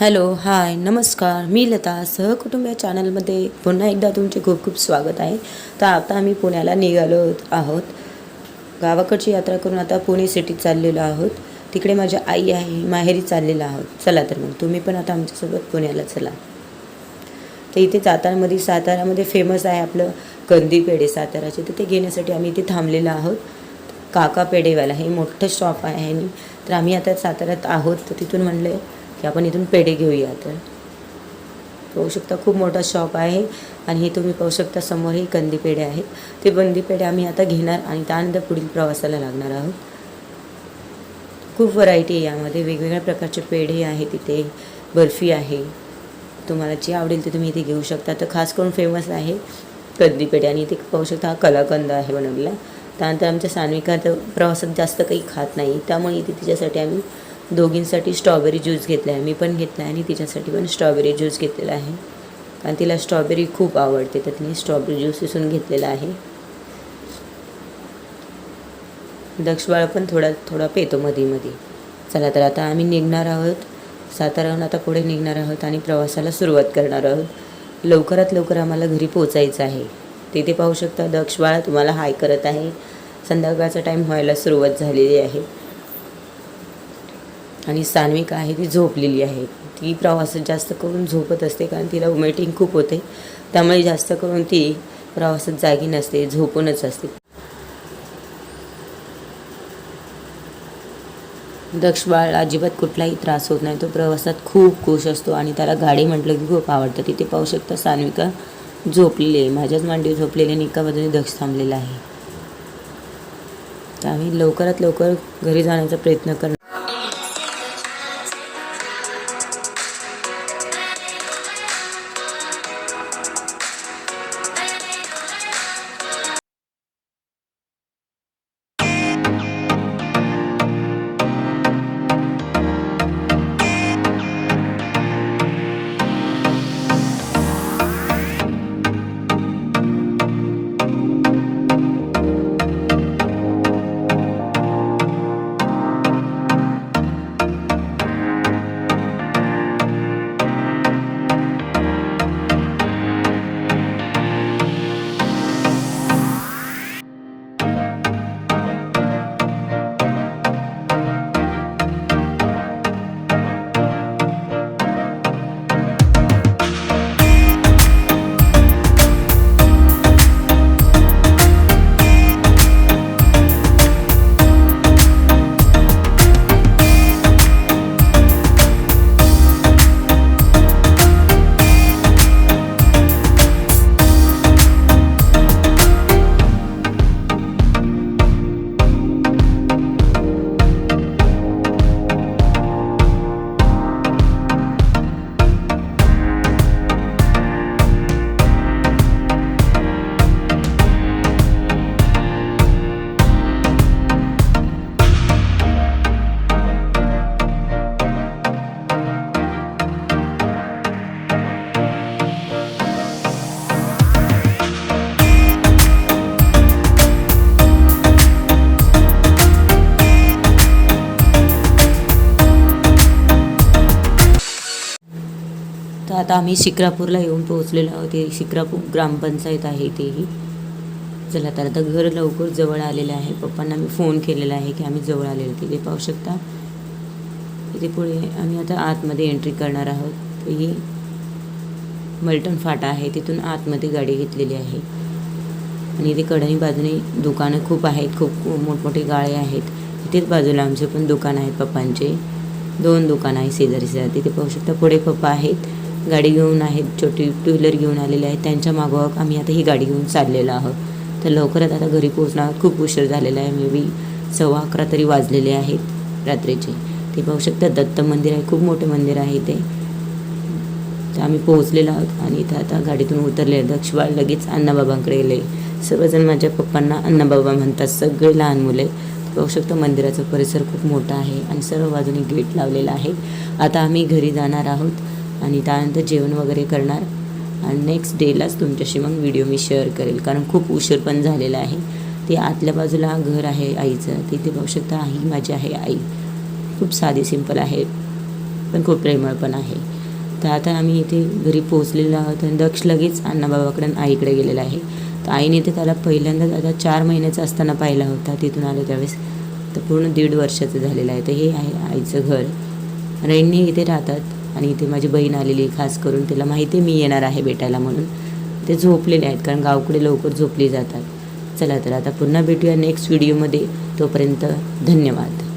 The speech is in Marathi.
हॅलो हाय नमस्कार. मी लता सहकुटुंबीय चॅनलमध्ये पुन्हा एकदा तुमचे खूप खूप स्वागत आहे. तर आता आम्ही पुण्याला निघालो आहोत. गावाकडची यात्रा करून आता पुणे सिटीत चाललेलो आहोत. तिकडे माझी आई आहे माहेरी चाललेलो आहोत. चला तर मग तुम्ही पण आता आमच्यासोबत पुण्याला चला. तर इथे जातानामध्ये साताऱ्यामध्ये फेमस आहे आपलं कंदी पेढे साताऱ्याचे तर ते घेण्यासाठी आम्ही इथे थांबलेलो आहोत. काका पेढेवाला हे मोठं शॉप आहे आणि तर आम्ही आता साताऱ्यात आहोत. तर तिथून म्हणले की आपण इथून पेढे घेऊया तर पाहू शकता खूप मोठा शॉप आहे आणि हे तुम्ही पाहू शकता समोर हे कंदी पेढे आहेत. ते बंदी पेढे आम्ही आता घेणार आणि त्यानंतर पुढील प्रवासाला लागणार आहोत. खूप व्हरायटी आहे यामध्ये. वेगवेगळ्या प्रकारचे पेढे आहेत तिथे. बर्फी आहे. तुम्हाला जे आवडेल ते तुम्ही इथे घेऊ शकता. तर खास करून फेमस आहे कंदी पेढे आणि इथे पाहू शकता हा कलाकंद आहे बनवलेला. त्यानंतर आमच्या सान्विका तर प्रवासात जास्त काही खात नाही. त्यामुळे इथे तिच्यासाठी आम्ही दोघींसाठी स्ट्रॉबेरी ज्यूस घेतला आहे मी पण घेतला आहे आणि तिच्यासाठी पण स्ट्रॉबेरी ज्यूस घेतलेला आहे. कारण तिला स्ट्रॉबेरी खूप आवडते तर तिने स्ट्रॉबेरी ज्यूस इसून घेतलेला आहे. दक्षबाळ पण थोडा थोडा पेतो मध्ये मध्ये चला तर आता आम्ही निघणार आहोत. साताराहून आता पुढे निघणार आहोत आणि प्रवासाला सुरुवात करणार आहोत. लवकरात लवकर आम्हाला घरी पोचायचं आहे. तिथे पाहू शकता दक्षबाळ तुम्हाला हाय करत आहे. संध्याकाळचा टाईम व्हायला सुरुवात झालेली आहे. आणि सान्विका आहे ती झोपलेली आहे. ती प्रवासात जास्त करून झोपत असते कारण तिला उमेटिंग खूप होते. त्यामुळे जास्त करून ती प्रवासात जागी नसते झोपूनच असते. दक्ष बाळ अजिबात कुठलाही त्रास होत नाही. तो प्रवासात खूप खुश असतो आणि त्याला गाडी म्हटलं की खूप आवडतं. तिथे पाहू शकता सान्विका झोपलेली आहे. माझ्याच मांडीवर झोपलेली आणि एका बाजूने दक्ष थांबलेला आहे. तर आम्ही लवकरात लवकर घरी जाण्याचा प्रयत्न करणार आता आम्ही शिक्रापूरला येऊन पोहोचलेलो आहोत. हे शिक्रापूर ग्रामपंचायत आहे तेही. चला तर आता घर लवकर जवळ आलेलं आहे. पप्पांना मी फोन केलेला आहे की आम्ही जवळ आलेलो. तिथे पाहू शकता. इथे पुढे आम्ही आता आतमध्ये एंट्री करणार आहोत. ही मल्टन फाटा आहे. तिथून आतमध्ये गाडी घेतलेली आहे. आणि इथे कडाई बाजूने दुकानं खूप आहेत. खूप मोठमोठे गाळे आहेत. इथेच बाजूला आमचे पण दुकान आहेत पप्पांचे. दोन दुकान आहे शेजारी शेजारी तिथे पाहू शकता पुढे पप्पा आहेत. गाडी घेऊन आहेत छोटी टू व्हीलर घेऊन आलेले आहेत. त्यांच्या मागोमाग आम्ही आता ही गाडी घेऊन चाललेलो आहोत. तर लवकरच आता घरी पोहोचणार खूप उशीर झालेला आहे. मे बी सव्वा अकरा तरी वाजलेले आहेत रात्रीचे. ते पाहू शकता दत्त मंदिर आहे खूप मोठे मंदिर आहे ते तर आम्ही पोहोचलेलो आहोत आणि इथं आता गाडीतून उतरले. दक्षबाळ लगेच अण्णाबाबांकडे गेले. सर्वजण माझ्या पप्पांना अण्णाबाबा म्हणतात सगळे लहान मुले. पाहू शकतो मंदिराचा परिसर खूप मोठा आहे आणि सर्व बाजूने गेट लावलेला आहे. आता आम्ही घरी जाणार आहोत. आणि त्यानंतर जेवण वगैरे करणार. आणि नेक्स्ट डेलाच तुमच्याशी मग व्हिडिओ मी शेअर करेल. कारण खूप उशीर पण झालेला आहे. ते आतल्या बाजूला घर आहे आईचं. तिथे पाहू शकता आई माझी आहे आई. खूप साधी सिंपल आहे. पण खूप प्रेमळ पण आहे. तर आता आम्ही इथे घरी पोहोचलेलो आहोत आणि दक्ष लगेच अण्णाबाबाकडे आईकडे गेलेला आहे. तर आईने ते त्याला पहिल्यांदाच आता चार महिन्याचा असताना पाहिला होता. तिथून आलो त्यावेळेस. तर पूर्ण दीड वर्षाचं झालेलं आहे. तर हे आहे आईचं घर. रैनी इथे राहतात. आणि इथे माझी बहीण आलेली आहे खास करून तिला माहिती आहे मी येणार आहे भेटायला म्हणून. ते झोपलेले आहेत कारण गावकडे लवकर झोपली जातात. चला तर आता पुन्हा भेटूया नेक्स्ट व्हिडिओमध्ये तोपर्यंत धन्यवाद.